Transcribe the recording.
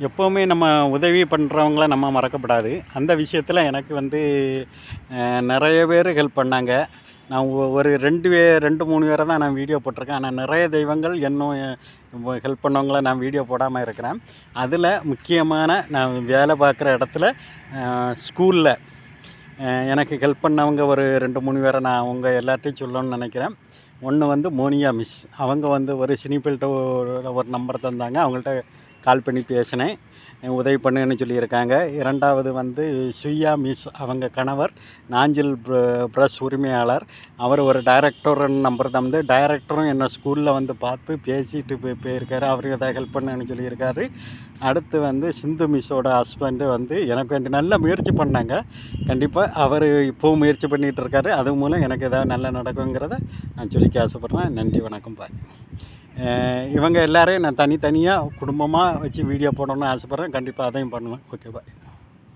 எப்போவுமே நம்ம உதவி பண்ணுறவங்கள நம்ம மறக்கப்படாது. அந்த விஷயத்தில் எனக்கு வந்து நிறைய பேர் ஹெல்ப் பண்ணாங்க. நான் ஒ- ஒரு ரெண்டு பே ரெண்டு மூணு பேரை தான் நான் வீடியோ போட்டிருக்கேன். ஆனால் நிறைய தெய்வங்கள் இன்னும் ஹெல்ப் பண்ணவங்கள நான் வீடியோ போடாமல் இருக்கிறேன். அதில் முக்கியமான நான் வேலை பார்க்குற இடத்துல ஸ்கூலில் எனக்கு ஹெல்ப் பண்ணவங்க ஒரு ரெண்டு மூணு பேரை நான் அவங்க எல்லார்ட்டையும் சொல்லணும்னு நினைக்கிறேன். ஒன்று வந்து மோனியா மிஸ். அவங்க வந்து ஒரு சினிஃபீல்ட்ட ஒரு நம்பர் தந்தாங்க. அவங்கள்ட்ட கால் பண்ணி பேசினேன். உதவி பண்ணுன்னு சொல்லியிருக்காங்க. இரண்டாவது வந்து சுயா மிஸ் அவங்க கணவர் நாஞ்சில் ப்ரஸ் உரிமையாளர். அவர் ஒரு டைரக்டர் நம்பர் தந்து டைரக்டரும் என்னை ஸ்கூலில் வந்து பார்த்து பேசிட்டு போய் போயிருக்காரு. அவருக்கு ஏதாவது ஹெல்ப் பண்ணுன்னு சொல்லியிருக்காரு. அடுத்து வந்து சிந்து மிஸ்ஸோட ஹஸ்பண்டு வந்து எனக்கு வேண்டி நல்ல முயற்சி பண்ணாங்க. கண்டிப்பாக அவர் இப்போவும் முயற்சி பண்ணிகிட்டு இருக்காரு. அது மூலம் எனக்கு ஏதாவது நல்லா நடக்குங்கிறத நான் சொல்லிக்க ஆசைப்பட்றேன். நன்றி வணக்கம் பாய். இவங்க எல்லோரையும் நான் தனித்தனியாக குடும்பமாக வச்சு வீடியோ போடணும்னு ஆசைப்பட்றேன். கண்டிப்பாக அதையும் பண்ணுவேன். Okay bye